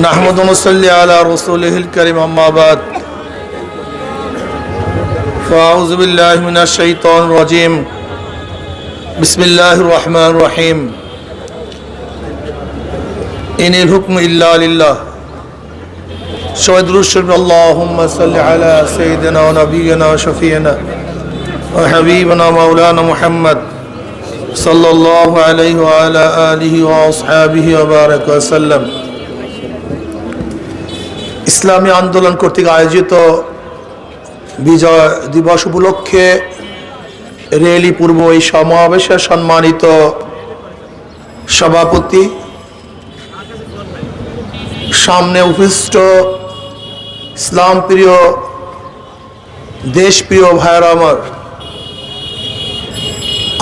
نحمد ونصلي على رسوله الكريم أما بعد فأعوذ بالله من الشيطان الرجيم بسم الله الرحمن الرحيم إن الحكم إلا لله شهد رشد اللهم صل على سيدنا ونبينا وشفينا وحبيبنا مولانا محمد صلى الله عليه وعلى آله وأصحابه وبارك وسلم ইসলামী আন্দোলন কর্তৃক আয়োজিত বিজয় দিবস উপলক্ষে রেলি পূর্ব এই সমাবেশে সম্মানিত সভাপতি, সামনে উপস্থিত ইসলাম প্রিয় দেশপ্রিয় ভাইয়েরা আমার,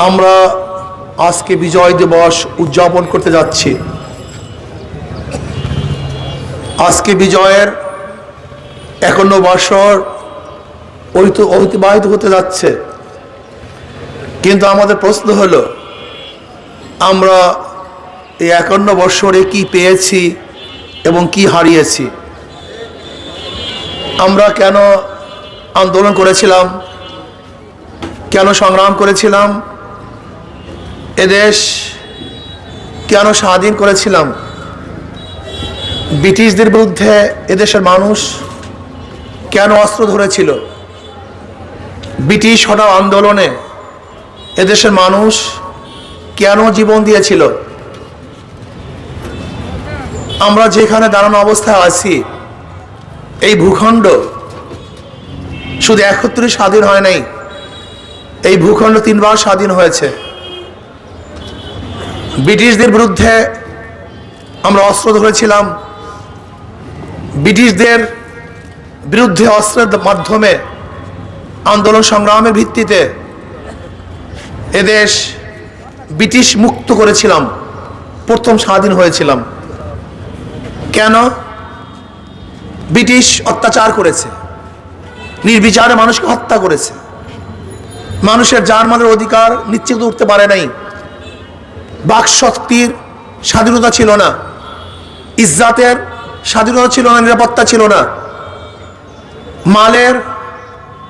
আমরা আজকে বিজয় দিবস উদযাপন করতে যাচ্ছি। আজকে বিজয়ের একান্ন বছর অতিবাহিত হতে যাচ্ছে। কিন্তু আমাদের প্রশ্ন হলো, আমরা এই একান্ন বছরে কি পেয়েছি এবং কি হারিয়েছি? আমরা কেন আন্দোলন করেছিলাম? কেন সংগ্রাম করেছিলাম? এদেশ কেন স্বাধীন করেছিলাম? ব্রিটিশদের বিরুদ্ধে এদেশের মানুষ কেন অস্ত্র ধরেছিল? ব্রিটিশ হটাও আন্দোলনে এদেশের মানুষ কেন জীবন দিয়েছিল? আমরা যেখানে দাঁড়ানো অবস্থায় আছি, এই ভূখণ্ড শুধু একত্রিশ স্বাধীন হয় নাই, এই ভূখণ্ড তিনবার স্বাধীন হয়েছে। ব্রিটিশদের বিরুদ্ধে আমরা অস্ত্র ধরেছিলাম ব্রিটিশদের বিরুদ্ধে অস্ত্রের মাধ্যমে আন্দোলন সংগ্রামের ভিত্তিতে এদেশ ব্রিটিশ মুক্ত করেছিলাম, প্রথম স্বাধীন হয়েছিলাম। কেন? ব্রিটিশ অত্যাচার করেছে, নির্বিচারে মানুষকে হত্যা করেছে। মানুষের যার মালের অধিকার নিশ্চিত উঠতে পারে নাই। বাক শক্তির স্বাধীনতা ছিল না। ইজ্জাতের স্বাধীনতা ছিল না, নিরাপত্তা ছিল না। মালের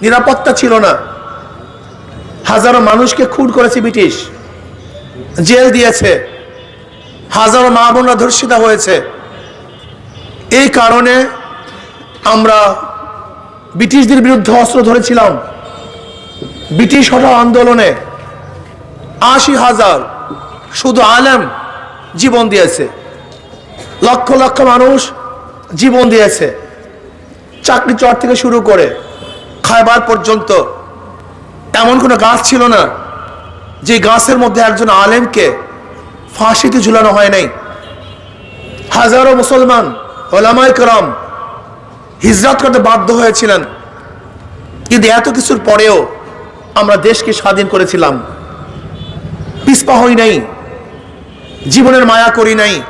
নিরাপত্তা ছিল না। হাজারো মানুষকে খুন করেছে ব্রিটিশ। জেল দিয়েছে। হাজারো মা বোনরা ধর্ষিতা হয়েছে। এই কারণে আমরা ব্রিটিশদের বিরুদ্ধে অস্ত্র ধরেছিলাম। ব্রিটিশ হঠাৎ আন্দোলনে আশি হাজার শুধু আলেম জীবন দিয়েছে। লক্ষ লক্ষ মানুষ জীবন দিয়েছে। চাকরি চর থেকে শুরু করে খাইবার পর্যন্ত এমন কোনো গাছ ছিল না যে গাছের মধ্যে একজন আলেমকে ফাঁসিতে ঝুলানো হয় নাই। হাজারো মুসলমান ওলামাই করম হিজরত করতে বাধ্য হয়েছিলেন। কিন্তু এত কিছুর পরেও আমরা দেশকে স্বাধীন করেছিলাম। পিসপা হই নাই, জীবনের মায়া করি নাই,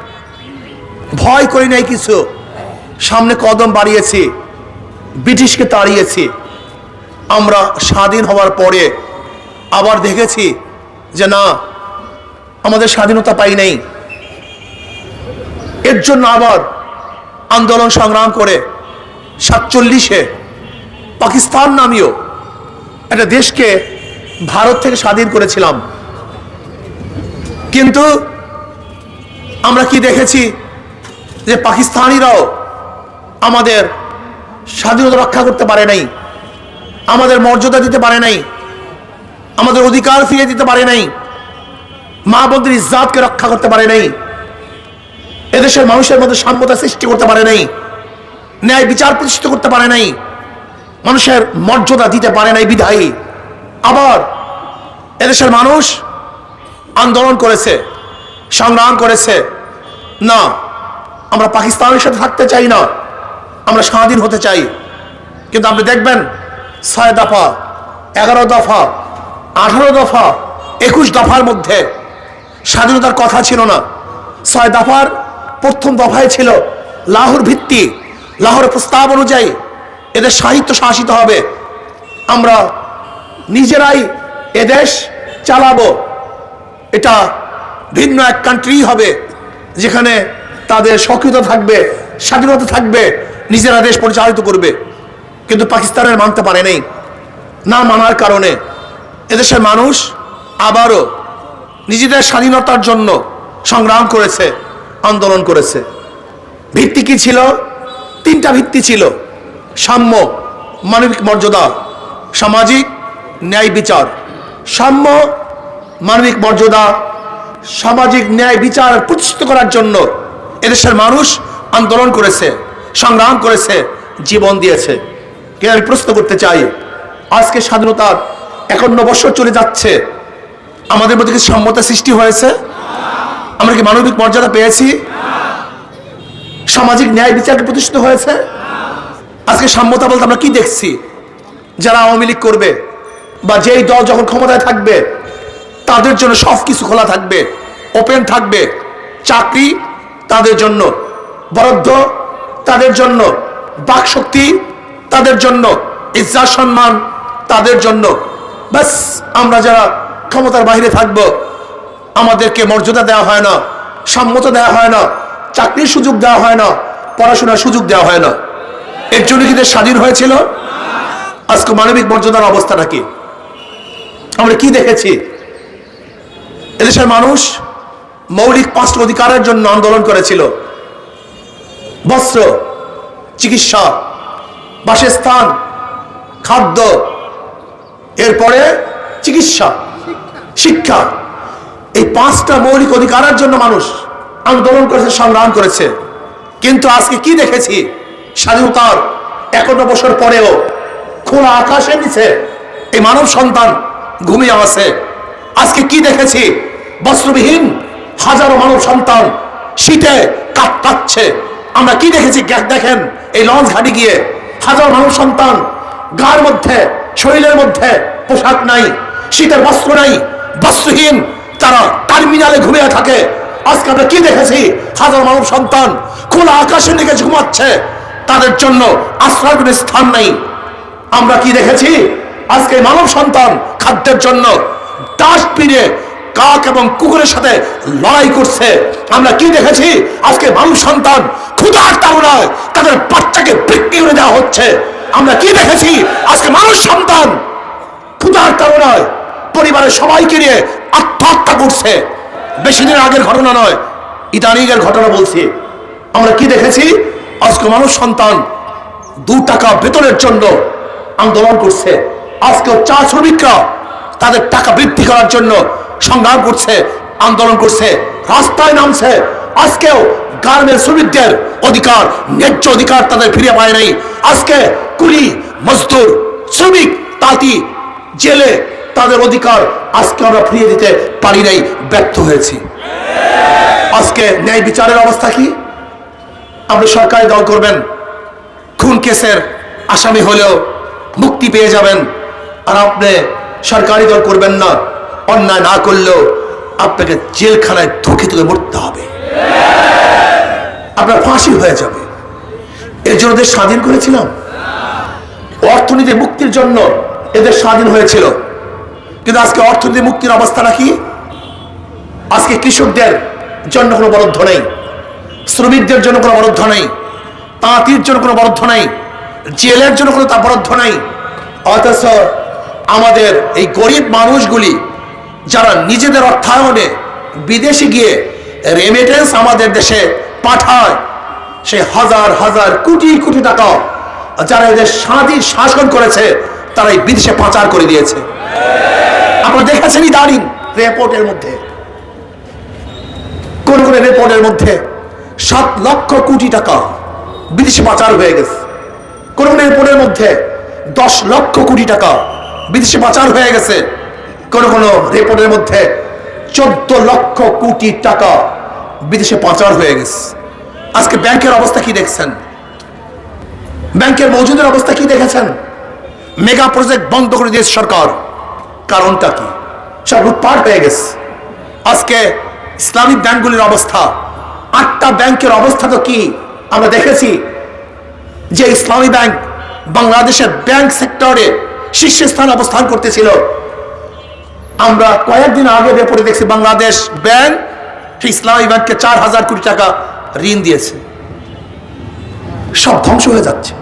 ভয় করি নাই কিছু। সামনে কদম বাড়িয়েছি, ব্রিটিশকে তাড়িয়েছি। আমরা স্বাধীন হওয়ার পরে আবার দেখেছি যে না, আমাদের স্বাধীনতা পাই নাই। এর জন্য আবার আন্দোলন সংগ্রাম করে সাতচল্লিশে পাকিস্তান নামীয় একটা দেশকে ভারত থেকে স্বাধীন করেছিলাম। কিন্তু আমরা কি দেখেছি যে পাকিস্তানিরাও আমাদের স্বাধীনতা রক্ষা করতে পারে নাই। আমাদের মর্যাদা দিতে পারে নাই। আমাদের অধিকার ফিরিয়ে দিতে পারে নাই। মা বোনদের ইজ্জাতকে রক্ষা করতে পারে নাই। এদেশের মানুষের মধ্যে সাম্যতা সৃষ্টি করতে পারে নাই। ন্যায় বিচার প্রতিষ্ঠিত করতে পারে নাই। মানুষের মর্যাদা দিতে পারে নাই বিধায়ী। আবার এদেশের মানুষ আন্দোলন করেছে, সংগ্রাম করেছে। না, আমরা পাকিস্তানের সাথে থাকতে চাই না। আমরা স্বাধীন হতে চাই। কিন্তু আপনি দেখবেন, ছয় দফা, এগারো দফা, আঠারো দফা, একুশ দফার মধ্যে স্বাধীনতার কথা ছিল না। ছয় দফার প্রথম দফায় ছিল লাহোর ভিত্তি। লাহোর প্রস্তাব অনুযায়ী এদের সাহিত্য শাসিত হবে। আমরা নিজেরাই এদেশ চালাবো। এটা ভিন্ন এক কান্ট্রি হবে, যেখানে তাদের সক্রিয়তা থাকবে, স্বাধীনতা থাকবে। নিজেরা দেশ পরিচালিত করবে। কিন্তু পাকিস্তানের মানতে পারে নাই। না মানার কারণে এদেশের মানুষ আবারও নিজেদের স্বাধীনতার জন্য সংগ্রাম করেছে, আন্দোলন করেছে। ভিত্তি কি ছিল? তিনটা ভিত্তি ছিল। সাম্য, মানবিক মর্যাদা, সামাজিক ন্যায় বিচার। সাম্য, মানবিক মর্যাদা, সামাজিক ন্যায় বিচার প্রতিষ্ঠিত করার জন্য এদেশের মানুষ আন্দোলন করেছে। সংগ্রাম করেছে, জীবন দিয়েছে। কে আমি প্রশ্ন করতে চাই? আজকে স্বাধীনতার একান্ন বছর চলে যাচ্ছে। আমাদের মধ্যে কি সম্মতা সৃষ্টি হয়েছে? আমরা কি মানবিক মর্যাদা পেয়েছি? সামাজিক ন্যায় বিচার প্রতিষ্ঠিত হয়েছে? আজকে সাম্যতা বলতে আমরা কি দেখছি? যারা আওয়ামী লীগ করবে বা যেই দল যখন ক্ষমতায় থাকবে, তাদের জন্য সব কিছু খোলা থাকবে ওপেন থাকবে। চাকরি তাদের জন্য বরাদ্দ তাদের জন্য বাকশক্তি তাদের জন্য ইজ্জা সম্মান, তাদের জন্য। ব্যাস আমরা যারা ক্ষমতার বাইরে থাকব, আমাদেরকে মর্যাদা দেওয়া হয় না, সম্মত দেওয়া হয় না, চাকরির সুযোগ দেওয়া হয় না, পড়াশোনার সুযোগ দেওয়া হয় না। এর জন্য কি স্বাধীন হয়েছিল? আজকে মানবিক মর্যাদার অবস্থাটা কি আমরা কি দেখেছি? এদেশের মানুষ মৌলিক পাঁচটা অধিকারের জন্য আন্দোলন করেছিল। বস্ত্র, চিকিৎসা, বাসস্থান, খাদ্য, এরপরে চিকিৎসা, শিক্ষা। এই পাঁচটা মৌলিক অধিকারের জন্য মানুষ আন্দোলন করেছে, সংগ্রাম করেছে। কিন্তু আজকে কি দেখেছি? স্বাধীনতার একান্ন বছর পরেও খোলা আকাশের নিচে এই মানব সন্তান ঘুমিয়ে আছে। আজকে কি দেখেছি? বস্ত্রবিহীন হাজারো মানব সন্তান শীতে কাঁপছে আমরা কি দেখেছি? দেখেন, এই লঞ্চ ঘাটে গিয়ে হাজার মানুষ সন্তান, গার মধ্যে, শরীরের মধ্যে পোশাক নাই, শীতের বস্ত্র নাই, বস্ত্রহীন, তারা টার্মিনালে ঘুমিয়ে থাকে। আজকে আমরা কি দেখেছি? হাজার মানব সন্তান খোলা আকাশের দিকে ঘুমাচ্ছে তাদের জন্য আশ্রয়ের কোনো স্থান নাই। আমরা কি দেখেছি? আজকে মানব সন্তান খাদ্যের জন্য ডাস্টবিনে কাক এবং কুকুরের সাথে লড়াই করছে। আমরা কি দেখেছি? আজকে মানুষ সন্তান ক্ষুধার তাড়নায় তাদের বাচ্চাকে বিক্রি করে দেওয়া হচ্ছে। আমরা কি দেখেছি? আজকে মানুষ সন্তান ক্ষুধার তাড়নায় পরিবারের সবাইকে নিয়ে আত্মহত্যা করছে। বেশি দিন আগের ঘটনা নয়, ইদানিংয়ের ঘটনা বলছি। আমরা কি দেখেছি? আজকে মানুষ সন্তান দু টাকা বেতনের জন্য আন্দোলন করছে। আজকে চা শ্রমিকরা তাদের টাকা বৃদ্ধি করার জন্য সংগ্রাম করছে, আন্দোলন করছে, রাস্তায় নামছে। আজকেও গার্মেন্ট শ্রমিকদের অধিকার, ন্যায্য অধিকার তাদের ফিরে পায় নাই। আজকে কুলি মজদুর শ্রমিক তাঁতি জেলে তাদের অধিকার আজকে আমরা ফিরিয়ে দিতে পারি নাই, ব্যর্থ হয়েছি। আজকে ন্যায় বিচারের অবস্থা কি? আপনি সরকারি দল করবেন, খুন কেসের আসামি হলেও মুক্তি পেয়ে যাবেন, আর আপনি সরকারি দল করবেন না। অন্যায় না করলেও আপনাকে জেলখানায় ধুকে তুলে মরতে হবে। আপনার ফাঁসি হয়ে যাবে। এর জন্য দেশ স্বাধীন করেছিলাম। অর্থনীতি মুক্তির জন্য এদের স্বাধীন হয়েছিল। কিন্তু আজকে অর্থনীতি মুক্তির অবস্থাটা কি আজকে কৃষকদের জন্য কোনো বরাদ্দ নেই। শ্রমিকদের জন্য কোনো বরাদ্দ নেই। তাঁতির জন্য কোনো বরাদ্দ নেই। জেলের জন্য কোনো তা বরাদ্দ নেই। অথচ আমাদের এই গরিব মানুষগুলি যারা নিজেদের অর্থায়নে বিদেশে গিয়ে রেমিটেন্স আমাদের দেশে পাঠায়, সে হাজার হাজার কোটি কোটি টাকা যারা এদের স্বাধীন শাসন করেছে তারা এই বিদেশে পাচার করে দিয়েছে। আপনারা দেখেছেন ইদানিং রেপোর্টের মধ্যে। কোন কোন রিপোর্টের মধ্যে সাত লক্ষ কোটি টাকা বিদেশে পাচার হয়ে গেছে। কোন কোন রিপোর্টের মধ্যে দশ লক্ষ কোটি টাকা বিদেশে পাচার হয়ে গেছে। কোন কোন রিপোর্টের মধ্যে চোদ্দ লক্ষ কোটি টাকা বিদেশে পাচার হয়ে গেছে। আজকে ব্যাংকের অবস্থা কি দেখছেন? ব্যাংকের মজুদের অবস্থা কি দেখেছেন? মেগা প্রজেক্ট বন্ধ করে দিয়েছে সরকার। কারণটা কি? সব লুটপাট হয়ে গেছে। আজকে ইসলামিক ব্যাংকগুলির অবস্থা। আটটা ব্যাংকের অবস্থা তো কি? আমরা দেখেছি যে ইসলামী ব্যাংক বাংলাদেশের ব্যাংক সেক্টরে শীর্ষস্থান অবস্থান করতেছিল। আমরা কয়েকদিন আগে রেপোর্টে দেখছি বাংলাদেশ ব্যাংক ইসলামী ব্যাংককে চার হাজার কোটি টাকা ঋণ দিয়েছে। সব ধ্বংস হয়ে যাচ্ছে।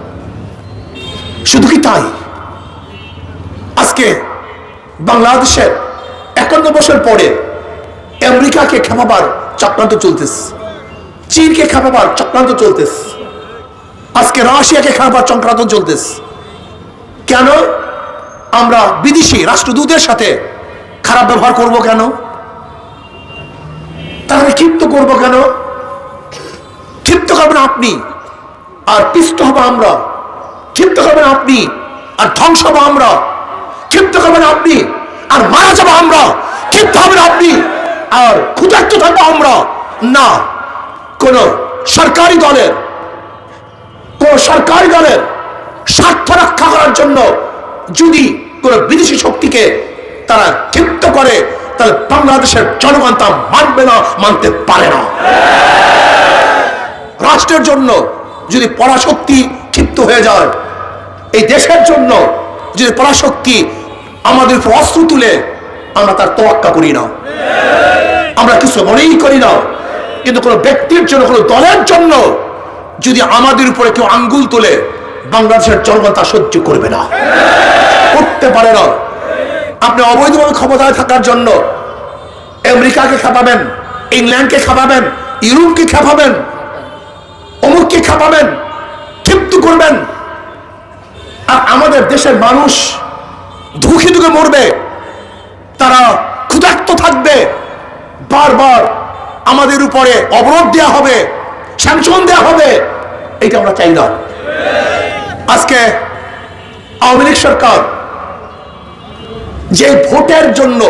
শুধু কি তাই? আজকে বাংলাদেশের একান্ন বছর পরে আমেরিকাকে খেপাবার চক্রান্ত চলতেছে। চীনকে খেপাবার চক্রান্ত চলতেছে। আজকে রাশিয়াকে খেপাবার চক্রান্ত চলতেছে। কেন? আমরা বিদেশি রাষ্ট্রদূতের সাথে খারাপ ব্যবহার করব কেন? তাহলে ক্ষিপ্ত করব কেন? ক্ষিপ্ত করবেন আপনি, আর পিষ্ট হব আমরা। ক্ষিপ্ত করবেন আপনি, আর ধ্বংস হব আমরা। ক্ষিপ্ত করবেন আপনি, আর মারা যাব আমরা। ক্ষিপ্ত হবেন আপনি, আর ক্ষুধার্ত থাকব আমরা। না, কোন সরকারি দলের, কোন সরকারি দলের স্বার্থ রক্ষা করার জন্য যদি কোন বিদেশি শক্তিকে তারা ক্ষিপ্ত করে, তাহলে বাংলাদেশের জনগণ তা মানবে না, মানতে পারে না। রাষ্ট্রের জন্য যদি পরাশক্তি ক্ষিপ্ত হয়ে যায়, এই দেশের জন্য যদি পরাশক্তি আমাদের উপর অস্ত্র তুলে, আমরা তার তোয়াক্কা করি না। আমরা কিছু মনেই করি না। কিন্তু কোনো ব্যক্তির জন্য, কোনো দলের জন্য যদি আমাদের উপরে কেউ আঙ্গুল তোলে, বাংলাদেশের জনগণ তা সহ্য করবে না। করতে পারে না। আপনি অবৈধভাবে ক্ষমতায় থাকার জন্য আমেরিকাকে খাপাবেন, ইংল্যান্ডকে খাপাবেন, ইউরোপকে খাপাবেন, অমুককে খাপাবেন, ক্ষিপ্ত করবেন। আর আমাদের দেশের মানুষ ধুকে ধুকে মরবে, তারা ক্ষুধার্ত থাকবে, বারবার আমাদের উপরে অবরোধ দেওয়া হবে স্যাংশন দেওয়া হবে এটা আমরা চাই না। আজকে আওয়ামী লীগ সরকার যে ভোটের জন্য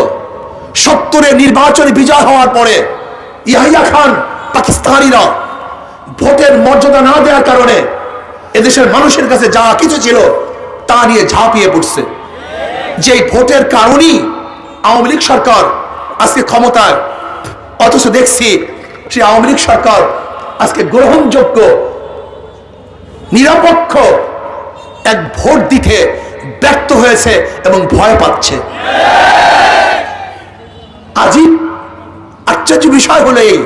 সত্তরে নির্বাচনে বিজয় হওয়ার পরে ইয়াহিয়া খান, পাকিস্তানিরা ভোটের মর্যাদা না দেওয়ার কারণে এদেশের মানুষের কাছে যা কিছু ছিল তা নিয়ে ঝাঁপিয়ে পড়ছে। যে ভোটের কারণেই আওয়ামী লীগ সরকার আজকে ক্ষমতায়, অথচ দেখছি সেই আওয়ামী লীগ সরকার আজকে গ্রহণযোগ্য, নিরপেক্ষ এক ভোট দিতে ব্যর্থ হয়েছে এবং ভয় পাচ্ছে। আজীব আশ্চর্য বিষয় হলো এই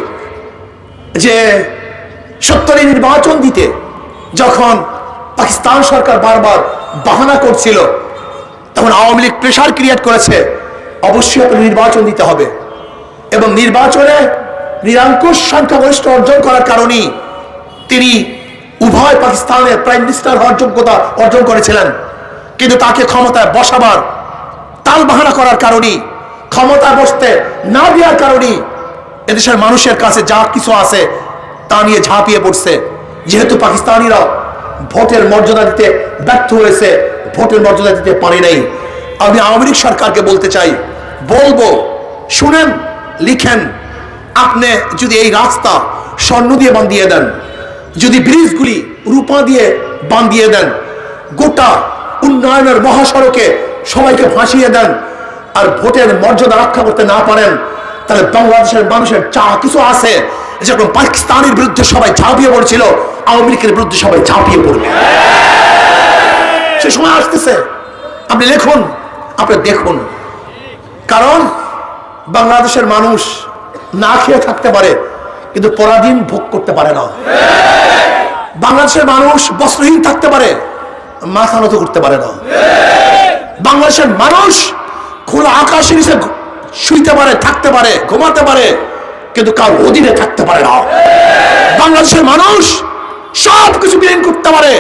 যে সত্তরে নির্বাচন দিতে যখন পাকিস্তান সরকার বারবার বাহানা করছিল, তখন আওয়ামী লীগ প্রেশার ক্রিয়েট করেছে, অবশ্যই আপনার নির্বাচন দিতে হবে। এবং নির্বাচনে নিরঙ্কুশ সংখ্যাগরিষ্ঠ অর্জন করার কারণেই তিনি উভয় পাকিস্তানের প্রাইম মিনিস্টার হওয়ার যোগ্যতা অর্জন করেছিলেন। কিন্তু তাকে ক্ষমতায় বসাবার তাল বাহানা করার কারণেই ক্ষমতায় বসতে না দেওয়ার কারণেই এদেশের মানুষের কাছে যা কিছু আছে তা নিয়ে ঝাঁপিয়ে পড়ছে। যেহেতু পাকিস্তানিরা ভোটের মর্যাদা দিতে ব্যর্থ হয়েছে, ভোটের মর্যাদা দিতে পারে নাই। আমি আওয়ামী লীগ সরকারকে বলতে চাই, বলব, শুনেন, লিখেন, আপনি যদি এই রাস্তা স্বর্ণ দিয়ে বান্ধিয়ে দেন, যদি ব্রিজগুলি রূপা দিয়ে বান্ধিয়ে দেন, গোটা উন্নয়নের মহাসড়কে সবাইকে ফাঁসিয়ে দেন আর ভোটের মর্যাদা রক্ষা করতে না পারেন, তাহলে বাংলাদেশের মানুষের যা কিছু আছে, যেরকম পাকিস্তানের বিরুদ্ধে সবাই ঝাঁপিয়ে পড়ছিল, আওয়ামী লীগের বিরুদ্ধে সবাই ঝাঁপিয়ে পড়বে। সে সময় আসতেছে। আপনি লিখুন, আপনি দেখুন। কারণ বাংলাদেশের মানুষ না খেয়ে থাকতে পারে, কিন্তু পরাধীন ভোগ করতে পারে না। বাংলাদেশের মানুষ বস্ত্রহীন থাকতে পারে মাথা নত করতে পারে না। বাংলাদেশের মানুষ খোলা আকাশের নিচে শুইতে পারে, থাকতে পারে, ঘুমাতে পারে, কিন্তু কার অধীনে থাকতে পারে না। বাংলাদেশের মানুষ সব কিছু বিলীন করতে পারে,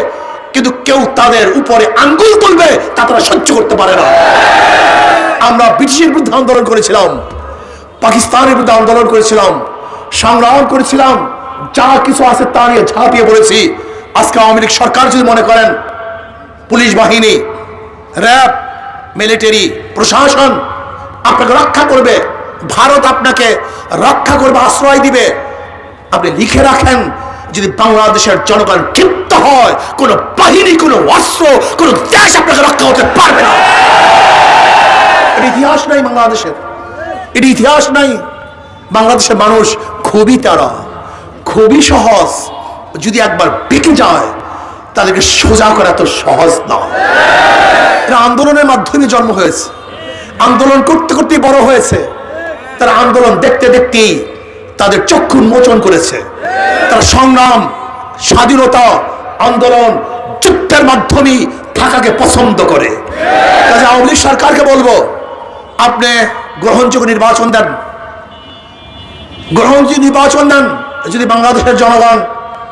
কিন্তু কেউ তাদের উপরে আঙ্গুল তুলবে, তা তারা সহ্য করতে পারে না। আমরা ব্রিটিশের বিরুদ্ধে আন্দোলন করেছিলাম, পাকিস্তানের বিরুদ্ধে আন্দোলন করেছিলাম, সংগ্রাম করেছিলাম, যা কিছু আছে তা নিয়ে ঝাঁপিয়ে পড়েছি। আজকে আওয়ামী লীগ সরকার যদি মনে করেন পুলিশ বাহিনী, র্যাব, মিলিটারি, প্রশাসন আপনাকে রক্ষা করবে, ভারত আপনাকে রক্ষা করবে, আশ্রয় দিবে। আপনি লিখে রাখেন, যদি বাংলাদেশের জনগণ ক্ষিপ্ত হয়, কোন বাহিনী, কোন অস্ত্র, কোন দেশ আপনাকে রক্ষা করতে পারবে না। এটা ইতিহাস নাই বাংলাদেশের। এটা ইতিহাস নাই। বাংলাদেশের মানুষ খুবই তারা, খুবই সহজ। যদি একবার বেঁকে যায় তাদেরকে সোজা করা তো সহজ না এরা আন্দোলনের মাধ্যমে জন্ম হয়েছে। আন্দোলন করতে করতে বড় হয়েছে। তারা আন্দোলন দেখতে দেখতেই তাদের চক্ষু উন্মোচন করেছে। তারা সংগ্রাম, স্বাধীনতা, আন্দোলন, যুদ্ধের মাধ্যমে ঢাকাকে পছন্দ করে। কাজে আওয়ামী লীগ সরকারকে বলব, আপনি গ্রহণযোগ্য নির্বাচন দেন। গ্রহণযোগ্য নির্বাচন দেন। যদি বাংলাদেশের জনগণ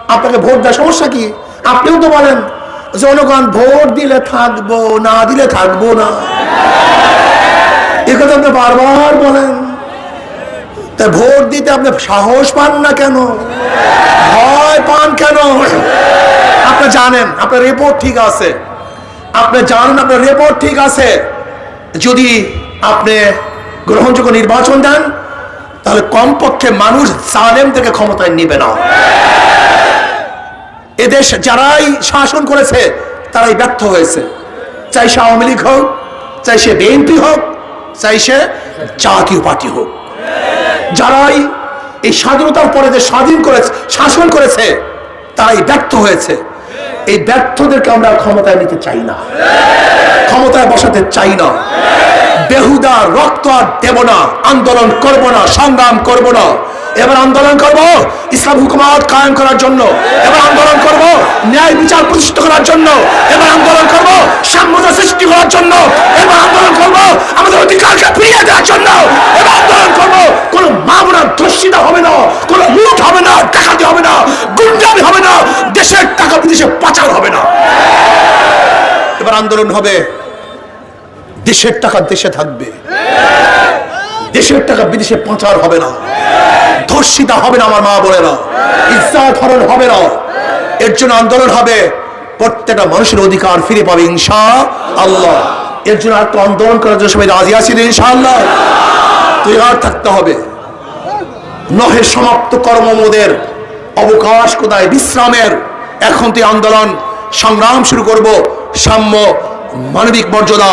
আপনাকে ভোট দেয়, সমস্যা কি? আপনিও তো বলেন জনগণ ভোট দিলে থাকব, না দিলে থাকব না। এ কথা আপনি বারবার বলেন। তা ভোট দিতে আপনি সাহস পান না কেন? ভয় পান কেন? আপনি জানেন, আপনার রিপোর্ট ঠিক আছে। আপনি জানেন, আপনার রিপোর্ট ঠিক আছে। যদি আপনি গ্রহণযোগ্য নির্বাচন দেন, তাহলে কমপক্ষে মানুষ জালেম থেকে ক্ষমতায় নিবে না। এদেশ যারাই শাসন করেছে, তারাই ব্যর্থ হয়েছে। চাই সে আওয়ামী লীগ হোক, চাই সে বিএনপি হোক, চাই সে জাতীয় পার্টি হোক। যারাই এই স্বাধীনতার পরে যে স্বাধীন করেছে, শাসন করেছে, তারাই ব্যর্থ হয়েছে। এই ব্যর্থদেরকে আমরা ক্ষমতায় নিতে চাই না। ক্ষমতায় বসাতে চাই না। বেহুদা রক্ত আর দেব না, আন্দোলন করব না, সংগ্রাম করব না। এবার আন্দোলন করব, ইসলাম হুকুমাত কায়েম করার জন্য। এবার আন্দোলন করব, ন্যায় বিচার প্রতিষ্ঠিত করার জন্য। এবার আন্দোলন করব, সাম্যতা সৃষ্টি করার জন্য। এবার আন্দোলন করব, আমাদের অধিকারকে ফিরিয়ে দেওয়ার জন্য। এবার আন্দোলন করব, কোনো মামলা ধর্ষিতা হবে না, কোনো লুট হবে না, ডাকাতি হবে না, গুন্ডামি হবে না, দেশের টাকা বিদেশে পাচার হবে না। এবার আন্দোলন হবে, দেশের টাকা দেশে থাকবে। দেশের টাকা বিদেশে পাচার হবে না। ধর্ষিতা হবে না আমার মা বোনেরা। ইজ্জাত হরণ হবে না। এর জন্য আন্দোলন হবে। প্রত্যেকটা মানুষের অধিকার ফিরে পাবে ইনশা আল্লাহ। এর জন্য আর তো আন্দোলন করার জন্য সবাই রাজি আছেন ইনশাআল্লাহ তুই আর থাকতে হবে। নহে সমাপ্ত কর্মমোদের অবকাশ কোথায়? বিশ্রামের। এখন তুই আন্দোলন। সংগ্রাম শুরু করব। সাম্য, মানবিক মর্যাদা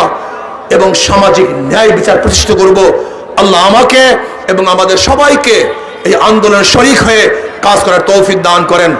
এবং সামাজিক ন্যায় বিচার প্রতিষ্ঠিত করব। আল্লাহ আমাকে এবং আমাদের সবাইকে এই আন্দোলনের শরিক হয়ে কাজ করার তৌফিক দান করেন।